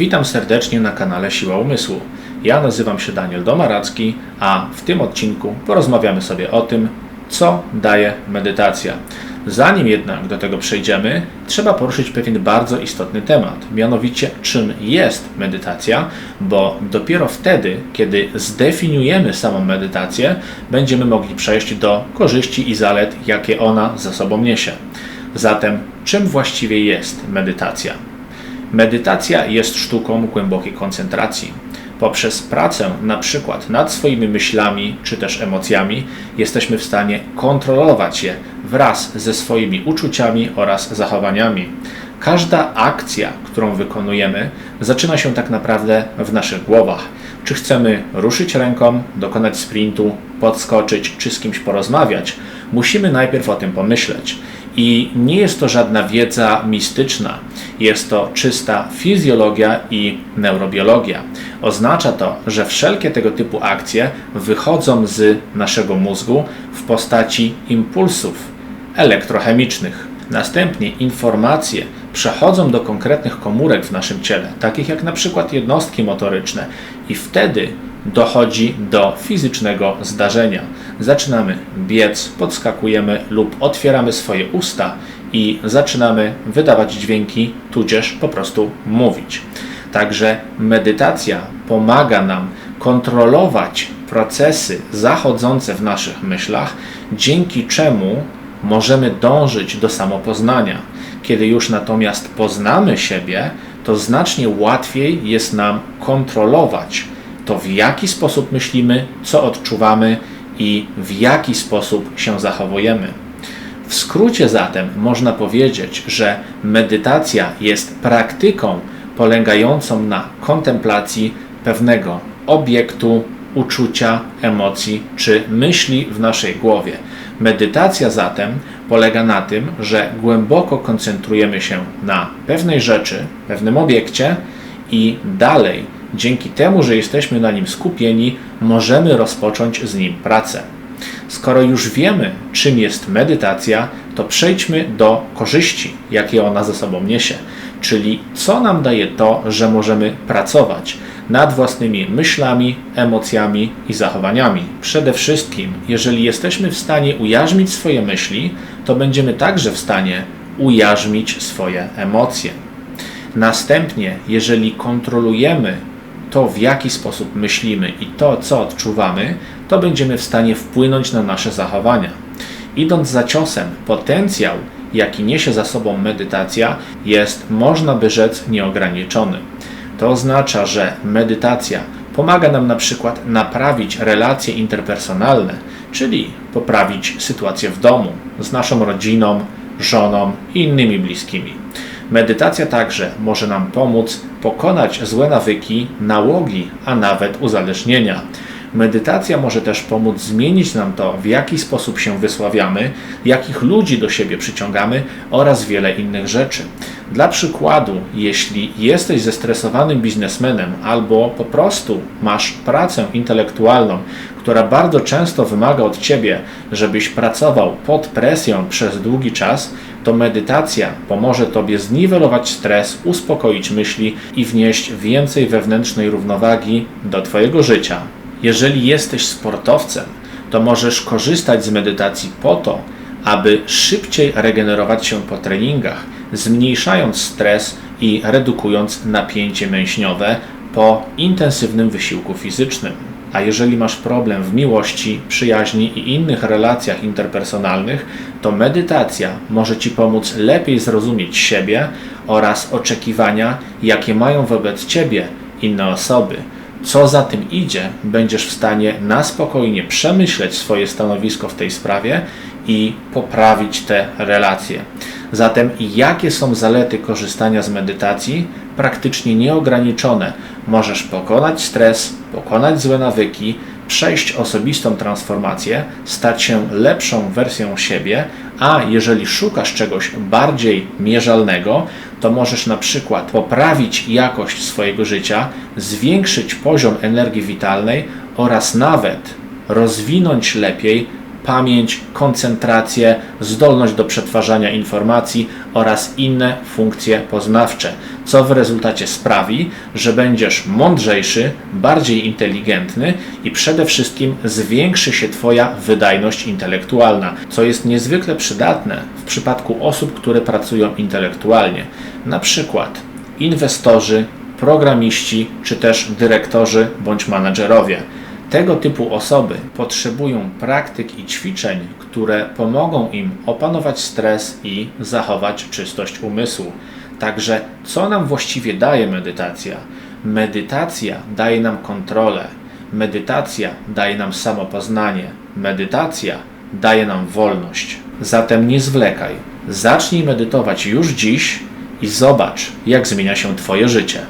Witam serdecznie na kanale Siła Umysłu. Ja nazywam się Daniel Domaracki, a w tym odcinku porozmawiamy sobie o tym, co daje medytacja. Zanim jednak do tego przejdziemy, trzeba poruszyć pewien bardzo istotny temat, mianowicie czym jest medytacja, bo dopiero wtedy, kiedy zdefiniujemy samą medytację, będziemy mogli przejść do korzyści i zalet, jakie ona za sobą niesie. Zatem, czym właściwie jest medytacja? Medytacja jest sztuką głębokiej koncentracji. Poprzez pracę na przykład nad swoimi myślami czy też emocjami jesteśmy w stanie kontrolować je wraz ze swoimi uczuciami oraz zachowaniami. Każda akcja, którą wykonujemy, zaczyna się tak naprawdę w naszych głowach. Czy chcemy ruszyć ręką, dokonać sprintu, podskoczyć czy z kimś porozmawiać, musimy najpierw o tym pomyśleć. I nie jest to żadna wiedza mistyczna, jest to czysta fizjologia i neurobiologia. Oznacza to, że wszelkie tego typu akcje wychodzą z naszego mózgu w postaci impulsów elektrochemicznych. Następnie informacje przechodzą do konkretnych komórek w naszym ciele, takich jak na przykład jednostki motoryczne, i wtedy dochodzi do fizycznego zdarzenia. Zaczynamy biec, podskakujemy lub otwieramy swoje usta i zaczynamy wydawać dźwięki, tudzież po prostu mówić. Także medytacja pomaga nam kontrolować procesy zachodzące w naszych myślach, dzięki czemu możemy dążyć do samopoznania. Kiedy już natomiast poznamy siebie, to znacznie łatwiej jest nam kontrolować to, w jaki sposób myślimy, co odczuwamy i w jaki sposób się zachowujemy. W skrócie zatem można powiedzieć, że medytacja jest praktyką polegającą na kontemplacji pewnego obiektu, uczucia, emocji czy myśli w naszej głowie. Medytacja zatem polega na tym, że głęboko koncentrujemy się na pewnej rzeczy, pewnym obiekcie i dalej, dzięki temu, że jesteśmy na nim skupieni, możemy rozpocząć z nim pracę. Skoro już wiemy, czym jest medytacja, to przejdźmy do korzyści, jakie ona ze sobą niesie, czyli co nam daje to, że możemy pracować nad własnymi myślami, emocjami i zachowaniami. Przede wszystkim, jeżeli jesteśmy w stanie ujarzmić swoje myśli, to będziemy także w stanie ujarzmić swoje emocje. Następnie, jeżeli kontrolujemy to, w jaki sposób myślimy i to, co odczuwamy, to będziemy w stanie wpłynąć na nasze zachowania. Idąc za ciosem, potencjał, jaki niesie za sobą medytacja, jest, można by rzec, nieograniczony. To oznacza, że medytacja pomaga nam na przykład naprawić relacje interpersonalne, czyli poprawić sytuację w domu z naszą rodziną, żoną i innymi bliskimi. Medytacja także może nam pomóc pokonać złe nawyki, nałogi, a nawet uzależnienia. Medytacja może też pomóc zmienić nam to, w jaki sposób się wysławiamy, jakich ludzi do siebie przyciągamy oraz wiele innych rzeczy. Dla przykładu, jeśli jesteś zestresowanym biznesmenem albo po prostu masz pracę intelektualną, która bardzo często wymaga od ciebie, żebyś pracował pod presją przez długi czas, to medytacja pomoże tobie zniwelować stres, uspokoić myśli i wnieść więcej wewnętrznej równowagi do twojego życia. Jeżeli jesteś sportowcem, to możesz korzystać z medytacji po to, aby szybciej regenerować się po treningach, zmniejszając stres i redukując napięcie mięśniowe po intensywnym wysiłku fizycznym. A jeżeli masz problem w miłości, przyjaźni i innych relacjach interpersonalnych, to medytacja może Ci pomóc lepiej zrozumieć siebie oraz oczekiwania, jakie mają wobec Ciebie inne osoby. Co za tym idzie, będziesz w stanie na spokojnie przemyśleć swoje stanowisko w tej sprawie i poprawić te relacje. Zatem jakie są zalety korzystania z medytacji? Praktycznie nieograniczone. Możesz pokonać stres, pokonać złe nawyki, przejść osobistą transformację, stać się lepszą wersją siebie, a jeżeli szukasz czegoś bardziej mierzalnego, to możesz na przykład poprawić jakość swojego życia, zwiększyć poziom energii witalnej oraz nawet rozwinąć lepiej pamięć, koncentrację, zdolność do przetwarzania informacji oraz inne funkcje poznawcze, co w rezultacie sprawi, że będziesz mądrzejszy, bardziej inteligentny i przede wszystkim zwiększy się Twoja wydajność intelektualna, co jest niezwykle przydatne w przypadku osób, które pracują intelektualnie. Na przykład inwestorzy, programiści czy też dyrektorzy bądź menadżerowie. Tego typu osoby potrzebują praktyk i ćwiczeń, które pomogą im opanować stres i zachować czystość umysłu. Także, co nam właściwie daje medytacja? Medytacja daje nam kontrolę, medytacja daje nam samopoznanie, medytacja daje nam wolność. Zatem nie zwlekaj, zacznij medytować już dziś i zobacz, jak zmienia się Twoje życie.